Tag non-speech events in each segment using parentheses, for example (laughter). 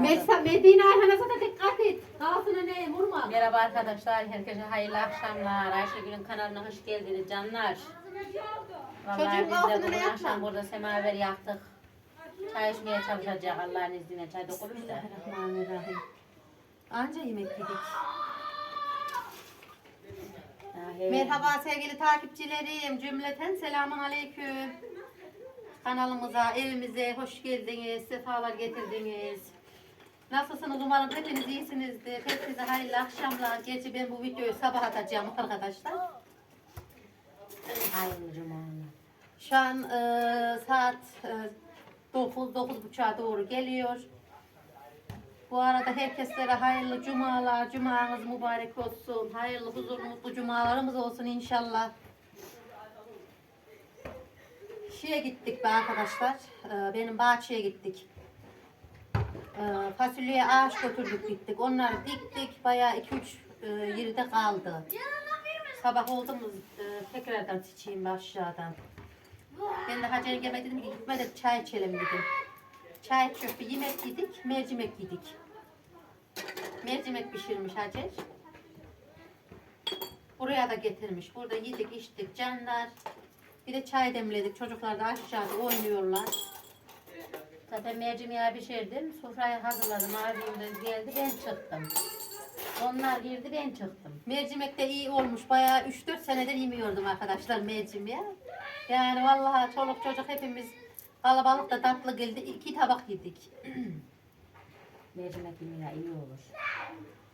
Mesela Medine Ayhan'a da dikkat et. Kafasına ne vurma. Merhaba arkadaşlar, herkese hayırlı akşamlar. Ayşegül'ün kanalına hoş geldiniz canlar. Vallahi Çocuğun biz de bugün ne yapma? akşam burada semaver yaktık. Çay içmeye çalışacağız Allah'ın izniyle. Çay dokunmuş da. Bismillahirrahmanirrahim. Anca yemek yedik. Ha, evet. Merhaba sevgili takipçilerim. Cümleten selamun aleyküm. Kanalımıza, evimize hoş geldiniz. Sefalar getirdiniz. Nasılsınız? Umarım hepiniz iyisinizdir. Hepinize hayırlı akşamlar. Gerçi ben bu videoyu sabah atacağım arkadaşlar. Hayırlı cumalar. Şu an e, saat e, 9 9.30'a doğru geliyor. Bu arada herkeslere hayırlı cumalar, cumanız mübarek olsun. Hayırlı, huzurlu, mutlu cumalarımız olsun inşallah. Şeye gittik be arkadaşlar. e, benim bahçeye gittik. E, fasulyeye ağaç götürdük gittik. Onları diktik. Bayağı 2-3 e, yerde kaldı. Sabah oldu mu e, tekrardan sıçayım aşağıdan. Ben de Hacer Geme dedim ki gitme de çay içelim dedim. Çay içiyoruz bir yemek yedik, mercimek yedik. Mercimek pişirmiş Hacer. Buraya da getirmiş. Burada yedik içtik canlar. Bir de çay demledik. Çocuklar da aşağıda oynuyorlar. Zaten mercimeği pişirdim. Sofrayı hazırladım. Abim de geldi ben çıktım. Onlar girdi ben çıktım. Mercimek de iyi olmuş. Bayağı 3-4 senedir yemiyordum arkadaşlar mercimeği. Yani vallahi çoluk çocuk hepimiz kalabalık da tatlı geldi. İki tabak yedik. (clears throat) Mercimek yemeği iyi olur.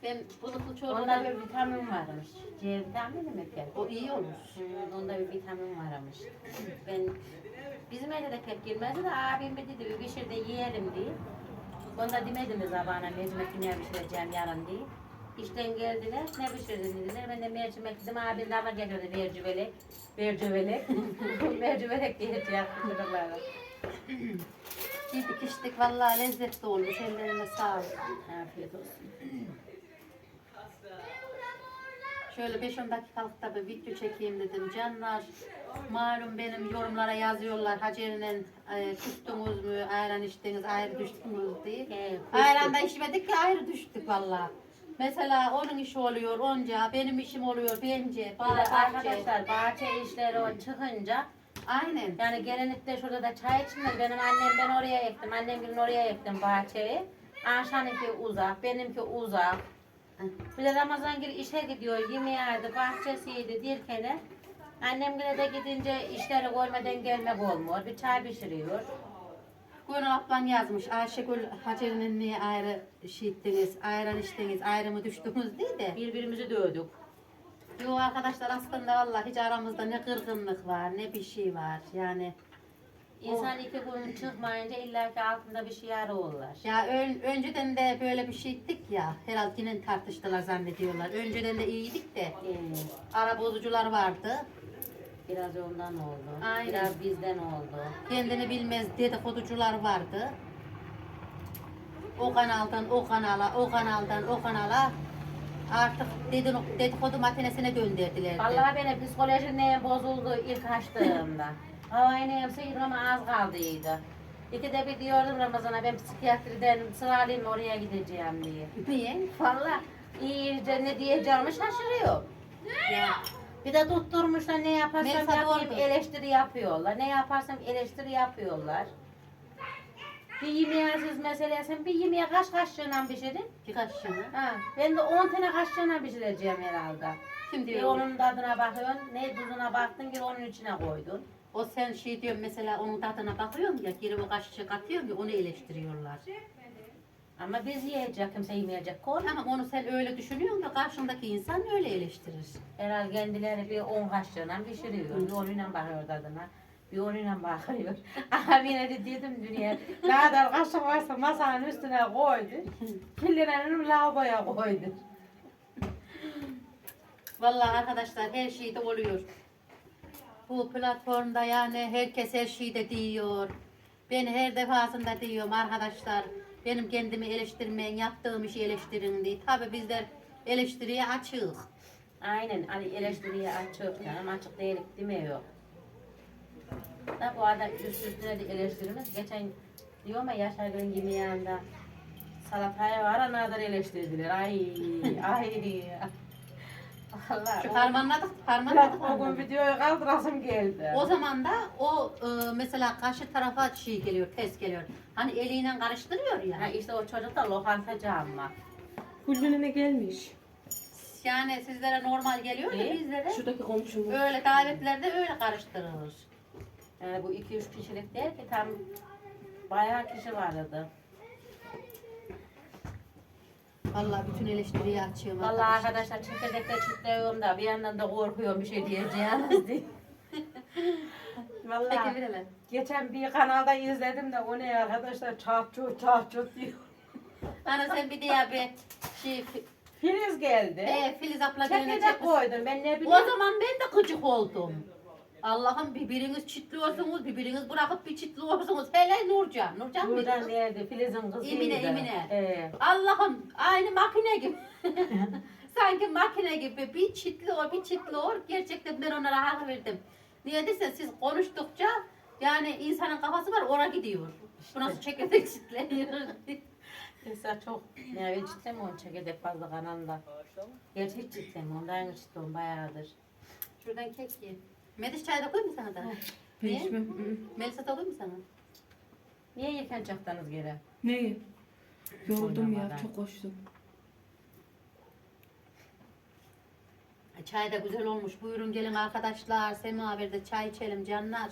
Ben bulutlu Onda çorbadan bir vitamin varmış. C vitamini mi ki? o iyi. Hmm, Onda bir vitamin varmış. Ben bizim evde de pek girmezdi de abim dedi bir pişir de yiyelim diye. Onda demedim de zabana mercimek yine pişireceğim yarın diye. İşten geldiler, ne pişirdin dediler. Ben de mercimek dedim, abim de ama getirdi mercivelek. Mercivelek. (laughs) mercivelek diyeceğim çocuklara. Yedik içtik vallahi lezzetli olmuş. Ellerine sağlık. Afiyet olsun. Şöyle 5-10 dakikalık da bir video çekeyim dedim. Canlar malum benim yorumlara yazıyorlar. Hacer'le e, küstünüz mü, ayran içtiniz, ayrı düştünüz diye. He, küstük. Ayrandan içmedik ki ayrı düştük vallahi. Mesela onun işi oluyor onca, benim işim oluyor bence. Bağ, Bir de bahçe. Arkadaşlar bahçe işleri o çıkınca Aynen. Yani gelinip de şurada da çay içmiyor. Benim annem ben oraya ektim. Annem oraya ektim bahçeyi. Ayşe'ninki uzak, benimki uzak. Bir de Ramazan gibi işe gidiyor. Yemeğiydi, bahçesiydi, dirkene. Annem güne de gidince işleri görmeden gelmek olmuyor. Bir çay pişiriyor. Gönül ablan yazmış. Ayşegül Hacer'in niye ayrı şey ettiniz, içtiniz, ayrı mı düştünüz diye de. Birbirimizi dövdük. Yo arkadaşlar aslında vallahi hiç aramızda ne kırgınlık var ne bir şey var yani. İnsan iki gün çıkmayınca illaki altında bir şey arıyorlar. Ya ön- önceden de böyle bir şey ettik ya herhalde yine tartıştılar zannediyorlar. Önceden de iyiydik de Ee, ara bozucular vardı. biraz ondan oldu. Aynen. Biraz bizden oldu. Kendini bilmez dedikoducular vardı. O kanaldan o kanala, o kanaldan o kanala artık dedin- dedikodu matinesine döndürdüler. Vallahi benim psikolojim neye bozuldu ilk açtığımda. Havayı neyim sıyırmama az kaldıydı. İkide bir diyordum Ramazan'a ben psikiyatriden sıralıyım oraya gideceğim diye. Niye? Vallahi iyice ne diyeceğimi şaşırıyor. Ya, Bir de tutturmuşlar ne yaparsam Melisa yapayım doğru. eleştiri yapıyorlar. Ne yaparsam eleştiri yapıyorlar. Bir yemeğe siz mesela sen bir yemeğe kaç kaşığına pişirin? birkaç şunu. Ha, ben de 10 tane kaşığına pişireceğim herhalde. Kim Bir onun tadına bakıyorsun, ne tuzuna baktın ki onun içine koydun. O sen şey diyor mesela onun tadına bakıyorsun ya geri o kaşığı katıyorsun ya onu eleştiriyorlar. Ama biz yiyecek, kimse yemeyecek. Kor. Tamam onu sen öyle düşünüyorsun da karşındaki insan öyle eleştirir. Herhalde kendileri bir 10 kaşığına pişiriyor. Bir onunla bakıyor tadına. Bir onunla bakıyor. (laughs) Abine de dedim dünya. Ne kadar kaşık varsa masanın üstüne koydu. Kirlerini lavaboya koydu. Vallahi arkadaşlar her şeyde oluyor. Bu platformda yani herkes her şeyde diyor. Ben her defasında diyorum arkadaşlar benim kendimi eleştirmeyin, yaptığım işi eleştirin diye. Tabi bizler eleştiriye açığız. Aynen hani eleştiriye açık canım açık değilik demiyor. Da bu adam üst üstüne de eleştirimiz. Geçen diyor ama Yaşar Gül'ün yemeğinde salataya var anadır eleştirdiler. Ay ay. Allah. Şu o- harmanladık, o gün harmanladık. videoyu kaldırasım geldi. O zaman da o e, mesela karşı tarafa şey geliyor, ters geliyor. Hani eliyle karıştırıyor ya. Ha, işte o çocuk da lokantacı ama. Kulübüne gelmiş. Yani sizlere normal geliyor da İyi. bizlere Şuradaki komşum. öyle davetlerde öyle karıştırılır. Yani bu 2-3 kişilik değil ki tam bayağı kişi vardı. Vallahi bütün eleştiriyi açıyorum Vallahi arkadaşlar çekirdekte çitliyorum da bir yandan da korkuyorum bir şey diyeceğiniz diye. (laughs) Vallahi Peki bilelim. geçen bir kanalda izledim de o ne arkadaşlar çat çut çat çut diyor. Ana sen bir diye bir şey fi- Filiz geldi. e, Filiz abla geline Çekirdek çekmiş. koydum ben ne O bileyim. zaman ben de gıcık oldum. Allah'ım birbiriniz çitliyorsunuz, birbiriniz bırakıp bir çitliyorsunuz. Hele Nurcan, Nurcan mıydı? Buradan geldi Filiz'in kızıydı. Emine, Emine. Ee, Allah'ım aynı makine gibi. (laughs) Sanki makine gibi bir çitliyor, bir çitliyor. Gerçekten ben onlara hak verdim. Niye desen siz konuştukça yani insanın kafası var oraya gidiyor. Bu nasıl çekirdek çitleniyor. (laughs) Mesela çok ne ben çitlemiyorum çekirdek fazla kanalda. Gerçi hiç çitlemiyorum. Daha önce çitliyorum bayağıdır. Şuradan kek ye. Mediş çay da koyayım mı sana da? Niye? Değişmem. Hı. Melisa da koyayım mı sana? Niye yıkanacaktınız geri? Neyi? Yoruldum ya. Oynamadan. Çok koştum. Çay da güzel olmuş. Buyurun gelin arkadaşlar. Semaver'de çay içelim canlar.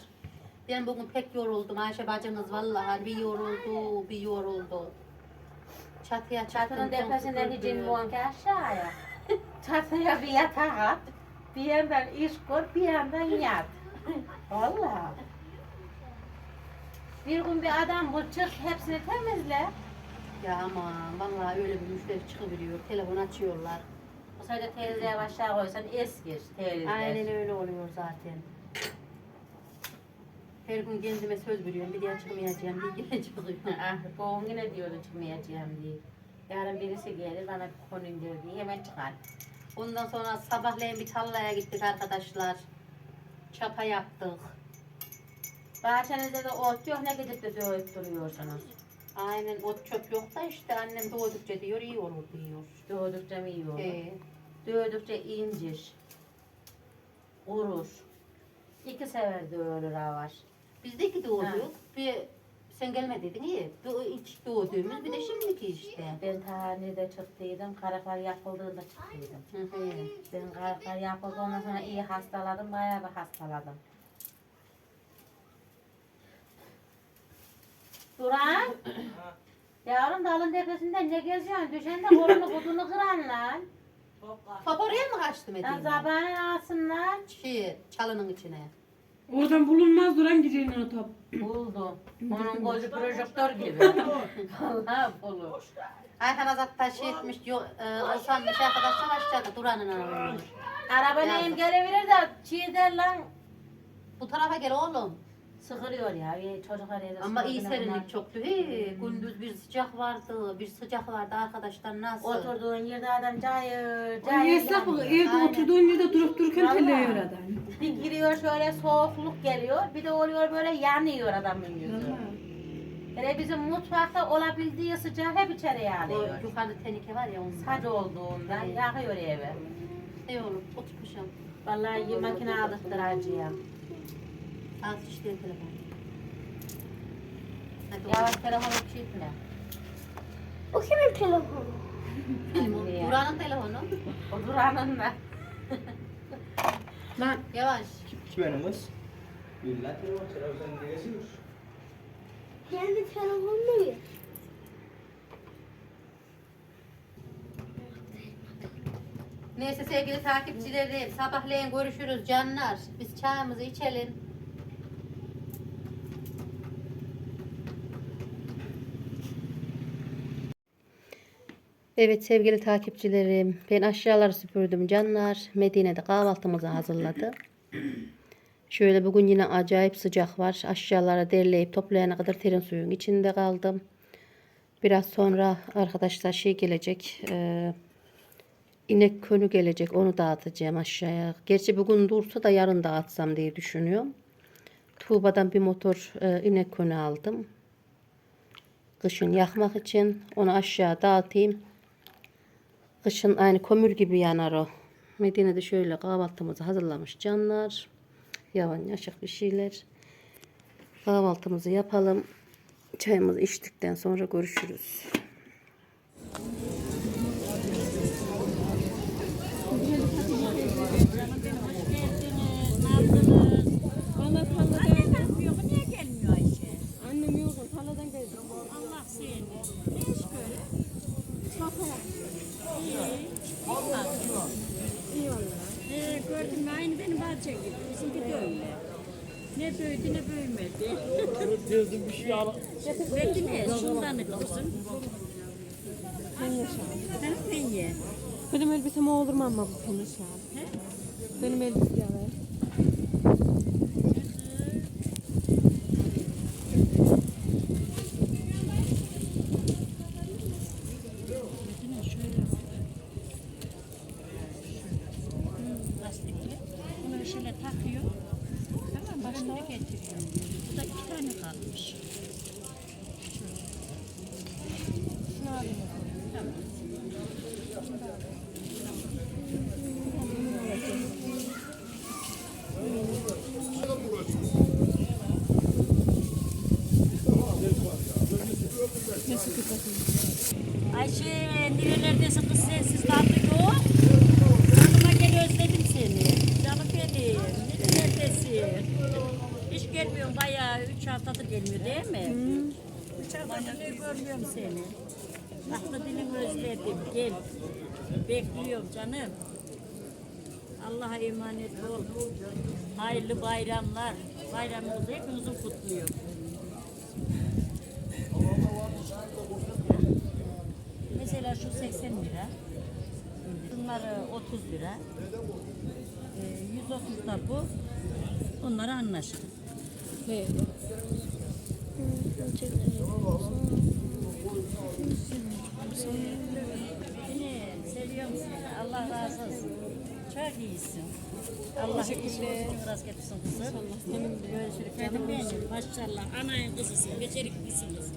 Ben bugün pek yoruldum. Ayşe bacımız vallahi bir yoruldu, bir yoruldu. Çatıya çatın. Çatının tepesinden bu anki aşağıya. (laughs) Çatıya bir yatak at. Bir yandan iş kur, bir yandan yat. Valla. Bir gün bir adam bul çık hepsini temizle. Ya aman vallahi öyle bir müşteri çıkıveriyor. Telefon açıyorlar. Bu sayede teyzeye aşağı koysan eskir teyze. Aynen öyle oluyor zaten. Her gün kendime söz veriyorum. Bir daha çıkmayacağım diye yine çıkıyorum. Ah, bu yine diyordu çıkmayacağım diye. Yarın birisi gelir bana bir diye hemen çıkar. Ondan sonra sabahleyin bir tarlaya gittik arkadaşlar. Çapa yaptık. Bahçenizde de ot yok ne gidip de söğüt duruyorsunuz. Aynen ot çöp yok da işte annem doğdukça diyor iyi olur diyor. Doğdukça mı iyi olur? Ee, Dövdükçe incir. Kurur. İki sefer dövülür var. biz de doğduk. Bir sen gelmediydin iyi. Bir ilk doğduğumuz bir de şimdiki işte. Ben tanede çıktıydım, karaklar yapıldığında çıktıydım. Hı hı. Ben karaklar yapıldı ondan sonra iyi hastaladım, bayağı bir hastaladım. Duran. (coughs) Yavrum dalın tepesinden ne geziyorsun? Düşen de kolunu budunu kıran lan. Top oraya mı kaçtı Medine? zabanı alsınlar. Şey, çalının içine. Oradan bulunmaz duran gecenin o top. Buldum. Onun gözü projektör gibi. Vallahi bulur. Ayhan Azat da şey etmiş, yo, e, Oğuzhan'mış arkadaşlar aşağıda Duran'ın arıyor. Araba neyim gelebilir de der lan. Bu tarafa gel oğlum. Sıkılıyor ya. ya Çocuklar evde Ama iyi bunlar- serinlik çoktu. He, gündüz bir sıcak vardı, bir sıcak vardı arkadaşlar nasıl? Oturduğun yerde adam cayır O cayır yasak yanıyor. evde Aynen. oturduğun yerde durup dururken Vallahi. teleyor adam. Bir giriyor şöyle soğukluk geliyor. Bir de oluyor böyle yanıyor adamın yüzü. Vallahi. Hele bizim mutfakta olabildiği sıcağı hep içeriye O alıyor. yukarıda tenike var ya onun. Saç olduğundan Evet. yakıyor evi. Ne oğlum, otur paşam. Vallahi iyi makine aldırtıracıya. Al işte telefonu. Hadi Yavaş telefonu çekme. O kimin telefonu? Duran'ın telefonu. O duranın da. Lan (laughs) Yavaş. Gimana mas? Bila telefon saya usah dikasih. Kendi telefonunu ver. Neyse sevgili takipçilerim, sabahleyin görüşürüz canlar. Biz çayımızı içelim. Evet sevgili takipçilerim, ben aşağıları süpürdüm canlar. Medine'de kahvaltımızı hazırladı. Şöyle bugün yine acayip sıcak var. Aşağılara derleyip toplayana kadar terin suyun içinde kaldım. Biraz sonra arkadaşlar şey gelecek. eee İnek könü gelecek onu dağıtacağım aşağıya. Gerçi bugün dursa da yarın dağıtsam diye düşünüyorum. Tuğba'dan bir motor e, inek könü aldım. Kışın yakmak için onu aşağı dağıtayım. Kışın aynı kömür gibi yanar o. Medine'de şöyle kahvaltımızı hazırlamış canlar. Yavan yaşık bir şeyler. Kahvaltımızı yapalım. Çayımızı içtikten sonra görüşürüz. Gördüm aynı benim bahçe gibi. Bizimki de öyle. Ne büyüdü ne büyümedi. Belki ne? Şundan kızım. Sen penye. Benim elbisem olur mu ama bu abi? Benim elbise ya ver. Lastikli. Bunu şöyle takıyor. Tamam başına getiriyor. Bu da iki tane kalmış. Ayşe nerelerdesin kız sensiz tatlı yok. Yanıma gel özledim seni. Canım benim. Nerelerdesin? Hiç gelmiyorsun bayağı. Üç haftadır gelmiyor değil mi? Üç haftadır ne görmüyorum seni. Tatlı dilimi özledim. Gel. Bekliyorum canım. Allah'a emanet ol. Hayırlı bayramlar. Bayramımızı hepimizin kutluyor. Mesela şu 80 lira. Bunları 30 lira. Ee, 130 da bu. Onlara anlaştık. Yine seviyorum seni. Allah razı olsun. Çok iyisin. Allah işini rast getirsin kızım. Görüşürüz. Canım benim. Maşallah. Anayın kızısın. Beceriklisin kızım.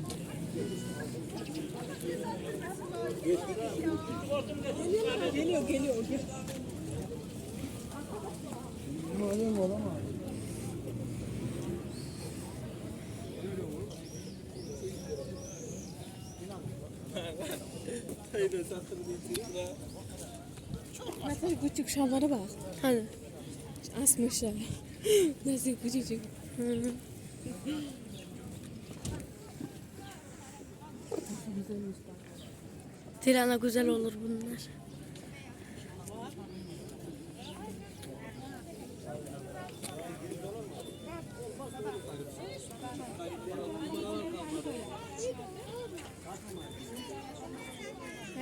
Mesela küçük şallara bak. Hani? Asmışlar. Nasıl küçücük. Tirana güzel olur bunlar.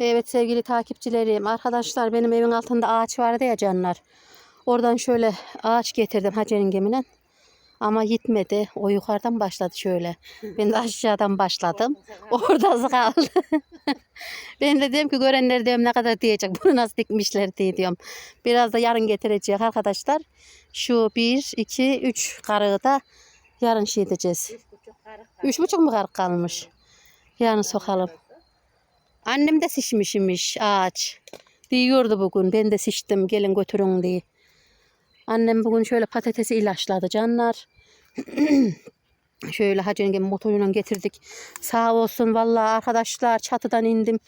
Evet sevgili takipçilerim, arkadaşlar benim evin altında ağaç vardı ya canlar. Oradan şöyle ağaç getirdim Hacer'in gemine. Ama gitmedi. O yukarıdan başladı şöyle. Ben de aşağıdan başladım. (laughs) Orada kaldı. (laughs) ben de diyorum ki görenler diyorum ne kadar diyecek. Bunu nasıl dikmişler diye diyorum. Biraz da yarın getirecek arkadaşlar. Şu bir, iki, üç karığı da yarın şey edeceğiz. Üç buçuk mu karık kalmış? Yarın sokalım. Annem de şişmiş imiş ağaç. Diyordu bugün ben de şiştim gelin götürün diye. Annem bugün şöyle patatesi ilaçladı canlar. (clears throat) şöyle Hacı yengem motoruyla getirdik. Sağ olsun vallahi arkadaşlar çatıdan indim.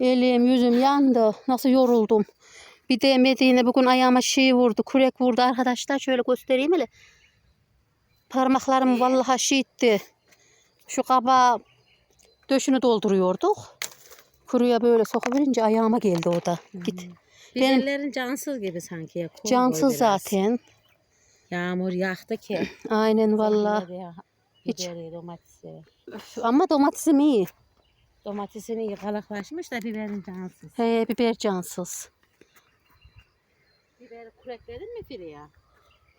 Elim yüzüm yandı. Nasıl yoruldum. Bir de Medine bugün ayağıma şey vurdu. Kurek vurdu arkadaşlar. Şöyle göstereyim hele. Parmaklarım vallahi şiitti. Şu kaba döşünü dolduruyorduk. Kuruya böyle sokuverince ayağıma geldi o da. Git. Benim- Biberlerin cansız gibi sanki ya. kol boy Cansız biraz. zaten. Yağmur yaktı ki. (clears throat) Aynen. Biberi, Hiç- Biberi, domatesi. Ama domatesim iyi. Domatesini yıkalaklaşmış da biberin cansız. He biber cansız. Biberi kurekledin mi Firiya?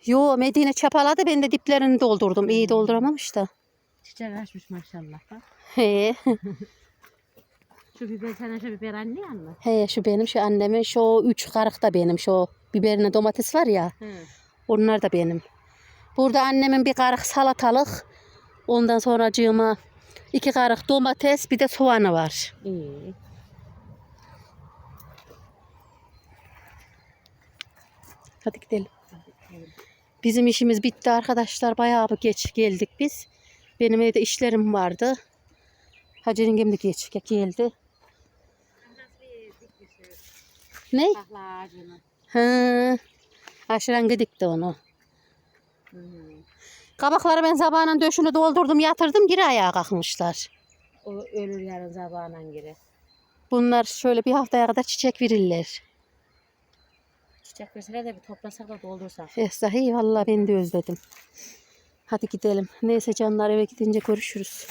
Yo Medine çapaladı ben de diplerini doldurdum. İyi dolduramamış da. Çiçek açmış maşallah bak. He. (laughs) Şu biber sana şu biber anlayan mı? He şu benim şu annemin şu üç karık da benim şu biberine domates var ya Hı. onlar da benim. Burada annemin bir karık salatalık ondan sonra iki karık domates bir de soğanı var. İyi. Hadi gidelim. Bizim işimiz bitti arkadaşlar. Bayağı bir geç geldik biz. Benim evde işlerim vardı. Hacı yengem de geç geldi. Ne? Tahla ağacını. Hı. Aşırı dikti onu. Hı. Kabakları ben sabahın döşünü doldurdum yatırdım geri ayağa kalkmışlar. O ölür yarın sabahına geri. Bunlar şöyle bir haftaya kadar çiçek verirler. Çiçek verseler de bir toplasak da doldursak. Esrahi vallahi ben de özledim. Hadi gidelim. Neyse canlar eve gidince görüşürüz.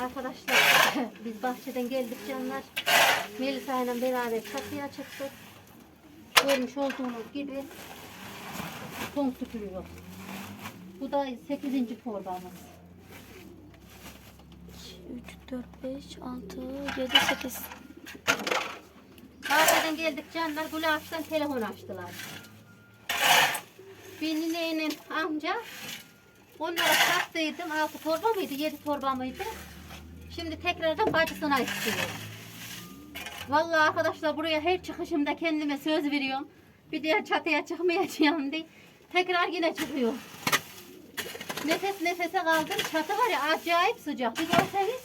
Arkadaşlar (laughs) biz bahçeden geldik canlar. Melisa ile beraber çatıya çıktık. Görmüş olduğunuz gibi ton süpürüyor. Bu da 8. torbamız. 3, 4, 5, 6, 7, 8. Bahçeden geldik canlar. Gülağaç'tan telefon açtılar. Ninenin amca onlara sattıydım. Altı torba mıydı? Yedi torba mıydı? Şimdi tekrardan bacısına istiyor. Vallahi arkadaşlar buraya her çıkışımda kendime söz veriyorum. Bir diğer çatıya çıkmayacağım diye. Tekrar yine çıkıyor. Nefes nefese kaldım. Çatı var ya acayip sıcak. Bir görseniz.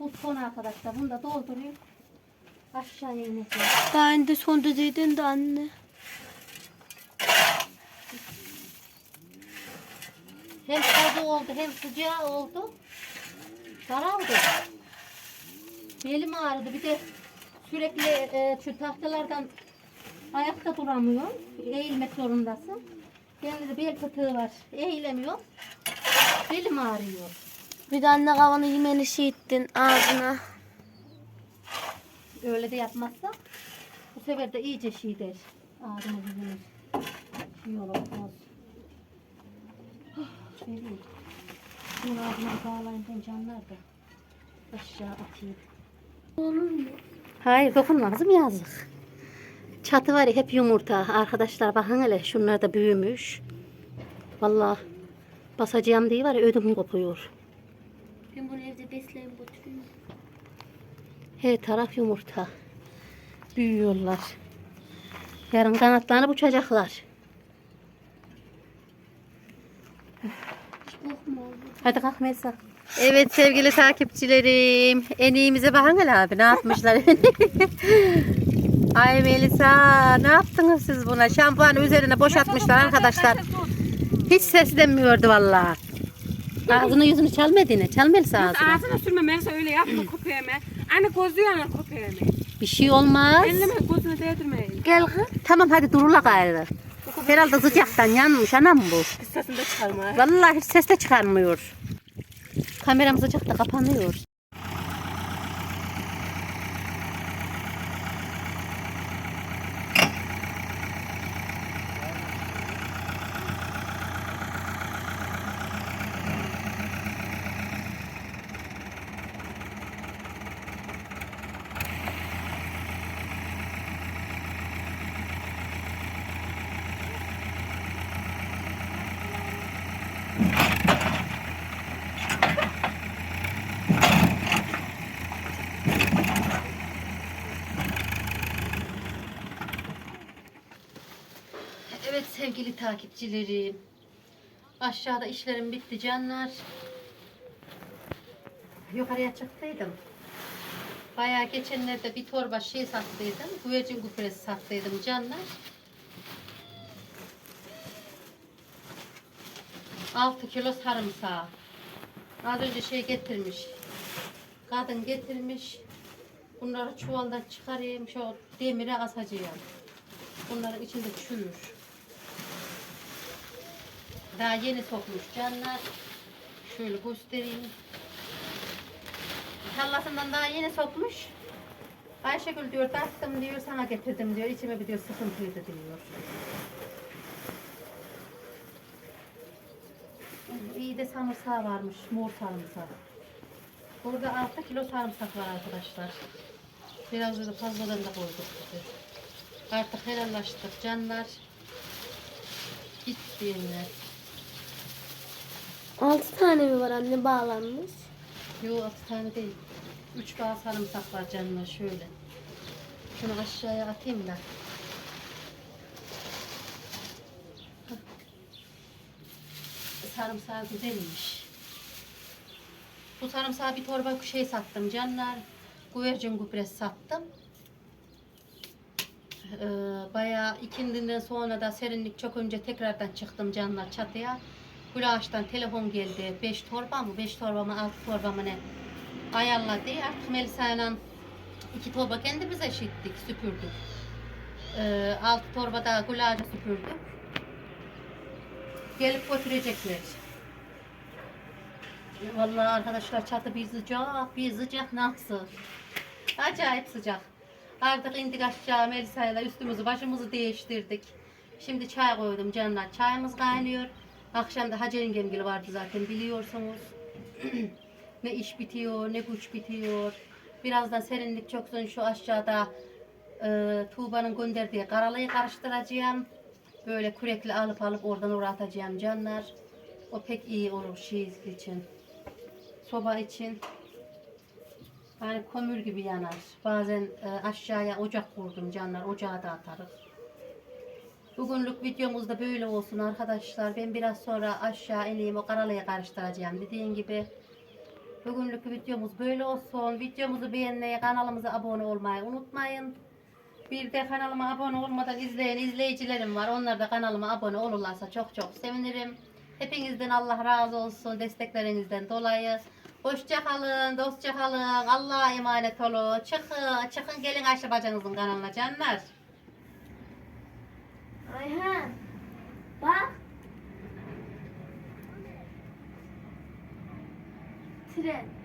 Bu son arkadaşlar. Bunu da dolduruyor. Aşağıya ineceğiz. Daha önce son düzeydin de anne. Hem tadı oldu hem sıcağı oldu. Daraldı. Belim ağrıdı. Bir de sürekli e, şu tahtalardan ayakta duramıyor. Eğilmek zorundasın. Bende de bel fıtığı var. Eğilemiyor. Belim ağrıyor. Bir de anne kavanı yemeni şey ettin ağzına. Öyle de yapmazsa bu sefer de iyice şey der. Ağzımı yüzümü şey olur. Vereyim. Şunu ağzıma bağlayın ben canlar da aşağı atayım. Olur mu? Hayır dokunma kızım yazık. Çatı var ya hep yumurta. Arkadaşlar bakın hele şunlar da büyümüş. Vallahi basacağım diye var ya ödüm kopuyor. Ben bunu evde besleyip götüreyim. Her taraf yumurta. Büyüyorlar. Yarın kanatlanıp uçacaklar. Korkma oğlum. Hadi kalk Melisa. Evet sevgili takipçilerim. En iyimize bakın hele abi ne yapmışlar. (laughs) Ay Melisa ne yaptınız siz buna? Şampuanı üzerine boşaltmışlar arkadaşlar. Hiç seslenmiyordu vallahi. Ağzını yüzünü çalmadı yine. Çal Melisa ağzını. Ağzına sürme Melisa öyle yapma (clears throat) köpeğime. Anne gözlüyor ana köpeğime. Bir şey olmaz. Elleme gözüne değdirmeyin. Gel kız. Tamam hadi durula gayrı. Herhalde sıcaktan yanmış anam bu. De çıkarma. Vallahi hiç ses de çıkarmıyor. Kameram sıcakta kapanıyor. Sevgili takipçilerim. Aşağıda işlerim bitti canlar. Yukarıya çıktıydım. Bayağı geçenlerde bir torba şey sattıydım. Güvercin gübresi sattıydım canlar. 6 kilo sarımsağı. Az önce şey getirmiş. Kadın getirmiş. Bunları çuvaldan çıkarayım. Şu demire asacağım. Bunların içinde çürür. Daha yeni sokmuş canlar. Şöyle göstereyim. Tallasından daha yeni sokmuş. Ayşegül diyor taktım diyor sana getirdim diyor. İçime bir diyor sıkıntıydı diyor. İyi de sarımsağı varmış. Mor sarımsak. Burada 6 kilo sarımsak var arkadaşlar. Biraz da fazladan da koyduk. Artık helallaştık canlar. Gitti 6 tane mi var anne bağlanmış? Yo 6 tane değil. 3 bağ sarımsak var canlar şöyle. Şunu aşağıya atayım da. Sarımsağı güzelmiş. Bu sarımsağı bir torba şey sattım canlar. Güvercin gübresi sattım. Ee, bayağı ikindinden sonra da serinlik çok önce tekrardan çıktım canlar çatıya. Gülaş'tan telefon geldi. 5 torba mı? 5 torba mı? 6 torba mı ne? Ayarladı. Artık Melisa'yla iki torba kendimize şittik, süpürdük. Ee, 6 torba da Gülaş'a süpürdük. Gelip götürecekler. Vallahi arkadaşlar çatı bir sıcak, bir sıcak nasıl? Acayip sıcak. Artık indik aşağı Melisa'yla üstümüzü başımızı değiştirdik. Şimdi çay koydum canlar. Çayımız kaynıyor. Akşam da Hacer yengemgil vardı zaten biliyorsunuz. (clears throat) ne iş bitiyor, ne güç bitiyor. Birazdan serinlik çoksun şu aşağıda e, Tuğba'nın gönderdiği karalıyı karıştıracağım. Böyle kürekle alıp alıp oradan oraya canlar. O pek iyi olur şey için. Soba için. Yani kömür gibi yanar. Bazen e, aşağıya ocak kurdum canlar. Ocağa da atarız. Bugünlük videomuz da böyle olsun arkadaşlar. Ben biraz sonra aşağı ineyim o karalaya karıştıracağım. Dediğim gibi bugünlük videomuz böyle olsun. Videomuzu beğenmeyi, kanalımıza abone olmayı unutmayın. Bir de kanalıma abone olmadan izleyen izleyicilerim var. Onlar da kanalıma abone olurlarsa çok çok sevinirim. Hepinizden Allah razı olsun desteklerinizden dolayı. Hoşça kalın, dostça kalın. Allah'a emanet olun. Çıkın, çıkın gelin Ayşe bacınızın kanalına canlar. Ayhan. Bak. Tren.